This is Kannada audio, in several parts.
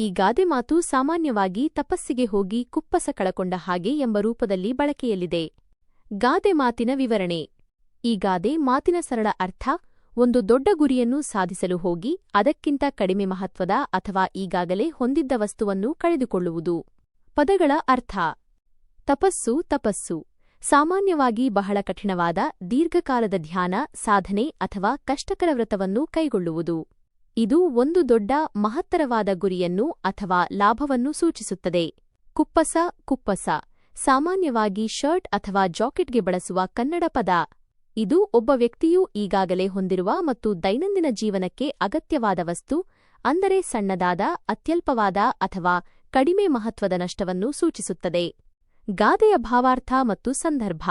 ಈ ಗಾದೆ ಮಾತು ಸಾಮಾನ್ಯವಾಗಿ ತಪಸ್ಸಿಗೆ ಹೋಗಿ ಕುಪ್ಪಸ ಕಳಕೊಂಡ ಹಾಗೆ ಎಂಬ ರೂಪದಲ್ಲಿ ಬಳಕೆಯಲ್ಲಿದೆ. ಗಾದೆ ಮಾತಿನ ವಿವರಣೆ. ಈ ಗಾದೆ ಮಾತಿನ ಸರಳ ಅರ್ಥ ಒಂದು ದೊಡ್ಡ ಗುರಿಯನ್ನು ಸಾಧಿಸಲು ಹೋಗಿ ಅದಕ್ಕಿಂತ ಕಡಿಮೆ ಮಹತ್ವದ ಅಥವಾ ಈಗಾಗಲೇ ಹೊಂದಿದ್ದ ವಸ್ತುವನ್ನು ಕಳೆದುಕೊಳ್ಳುವುದು. ಪದಗಳ ಅರ್ಥ. ತಪಸ್ಸು ತಪಸ್ಸು. ಸಾಮಾನ್ಯವಾಗಿ ಬಹಳ ಕಠಿಣವಾದ ದೀರ್ಘಕಾಲದ ಧ್ಯಾನ, ಸಾಧನೆ ಅಥವಾ ಕಷ್ಟಕರ ವ್ರತವನ್ನು ಕೈಗೊಳ್ಳುವುದು. ಇದು ಒಂದು ದೊಡ್ಡ ಮಹತ್ತರವಾದ ಗುರಿಯನ್ನು ಅಥವಾ ಲಾಭವನ್ನು ಸೂಚಿಸುತ್ತದೆ. ಕುಪ್ಪಸ ಕುಪ್ಪಸ, ಸಾಮಾನ್ಯವಾಗಿ ಶರ್ಟ್ ಅಥವಾ ಜಾಕೆಟ್ಗೆ ಬಳಸುವ ಕನ್ನಡ ಪದ. ಇದು ಒಬ್ಬ ವ್ಯಕ್ತಿಯು ಈಗಾಗಲೇ ಹೊಂದಿರುವ ಮತ್ತು ದೈನಂದಿನ ಜೀವನಕ್ಕೆ ಅಗತ್ಯವಾದ ವಸ್ತು, ಅಂದರೆ ಸಣ್ಣದಾದ, ಅತ್ಯಲ್ಪವಾದ ಅಥವಾ ಕಡಿಮೆ ಮಹತ್ವದ ನಷ್ಟವನ್ನು ಸೂಚಿಸುತ್ತದೆ. ಗಾದೆಯ ಭಾವಾರ್ಥ ಮತ್ತು ಸಂದರ್ಭ.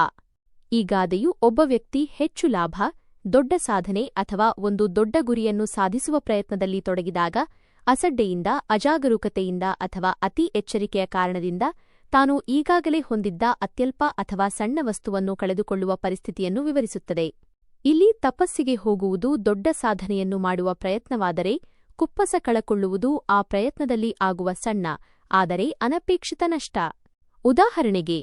ಈ ಗಾದೆಯು ಒಬ್ಬ ವ್ಯಕ್ತಿ ಹೆಚ್ಚು ಲಾಭ ದೊಡ್ಡ ಸಾಧನೆ ಅಥವಾ ಒಂದು ದೊಡ್ಡ ಗುರಿಯನ್ನು ಸಾಧಿಸುವ ಪ್ರಯತ್ನದಲ್ಲಿ ತೊಡಗಿದಾಗ, ಅಸಡ್ಡೆಯಿಂದ, ಅಜಾಗರೂಕತೆಯಿಂದ ಅಥವಾ ಅತಿ ಎಚ್ಚರಿಕೆಯ ಕಾರಣದಿಂದ ತಾನು ಈಗಾಗಲೇ ಹೊಂದಿದ್ದ ಅತ್ಯಲ್ಪ ಅಥವಾ ಸಣ್ಣ ವಸ್ತುವನ್ನು ಕಳೆದುಕೊಳ್ಳುವ ಪರಿಸ್ಥಿತಿಯನ್ನು ವಿವರಿಸುತ್ತದೆ. ಇಲ್ಲಿ ತಪಸ್ಸಿಗೆ ಹೋಗುವುದು ದೊಡ್ಡ ಸಾಧನೆಯನ್ನು ಮಾಡುವ ಪ್ರಯತ್ನವಾದರೆ, ಕುಪ್ಪಸ ಕಳಕೊಳ್ಳುವುದು ಆ ಪ್ರಯತ್ನದಲ್ಲಿ ಆಗುವ ಸಣ್ಣ, ಆದರೆ ಅನಪೇಕ್ಷಿತ ನಷ್ಟ. ಉದಾಹರಣೆಗೆ,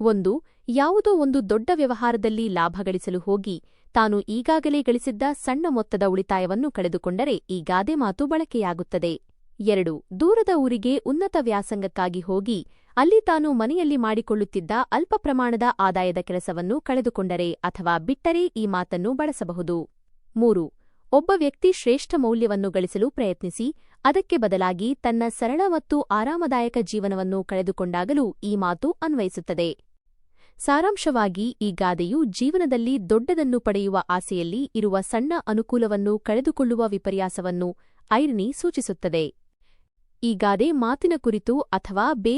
ಒಂದು ಯಾವುದೋ ಒಂದು ದೊಡ್ಡ ವ್ಯವಹಾರದಲ್ಲಿ ಲಾಭ ಗಳಿಸಲು ಹೋಗಿ ತಾನು ಈಗಾಗಲೇ ಗಳಿಸಿದ್ದ ಸಣ್ಣ ಮೊತ್ತದ ಉಳಿತಾಯವನ್ನು ಕಳೆದುಕೊಂಡರೆ ಈ ಗಾದೆ ಮಾತು ಬಳಕೆಯಾಗುತ್ತದೆ. ಎರಡು, ದೂರದ ಊರಿಗೆ ಉನ್ನತ ವ್ಯಾಸಂಗಕ್ಕಾಗಿ ಹೋಗಿ ಅಲ್ಲಿ ತಾನು ಮನೆಯಲ್ಲಿ ಮಾಡಿಕೊಳ್ಳುತ್ತಿದ್ದ ಅಲ್ಪ ಪ್ರಮಾಣದ ಆದಾಯದ ಕೆಲಸವನ್ನು ಕಳೆದುಕೊಂಡರೆ ಅಥವಾ ಬಿಟ್ಟರೆ ಈ ಮಾತನ್ನು ಬಳಸಬಹುದು. ಮೂರು, ಒಬ್ಬ ವ್ಯಕ್ತಿ ಶ್ರೇಷ್ಠ ಮೌಲ್ಯವನ್ನು ಗಳಿಸಲು ಪ್ರಯತ್ನಿಸಿ, ಅದಕ್ಕೆ ಬದಲಾಗಿ ತನ್ನ ಸರಳ ಮತ್ತು ಆರಾಮದಾಯಕ ಜೀವನವನ್ನು ಕಳೆದುಕೊಂಡಾಗಲೂ ಈ ಮಾತು ಅನ್ವಯಿಸುತ್ತದೆ. ಸಾರಾಂಶವಾಗಿ, ಈ ಗಾದೆಯು ಜೀವನದಲ್ಲಿ ದೊಡ್ಡದನ್ನು ಪಡೆಯುವ ಆಸೆಯಲ್ಲಿ ಇರುವ ಸಣ್ಣ ಅನುಕೂಲವನ್ನು ಕಳೆದುಕೊಳ್ಳುವ ವಿಪರ್ಯಾಸವನ್ನು ಐರ್ನಿ ಸೂಚಿಸುತ್ತದೆ. ಈ ಗಾದೆ ಮಾತಿನ ಕುರಿತು ಅಥವಾ ಬೇ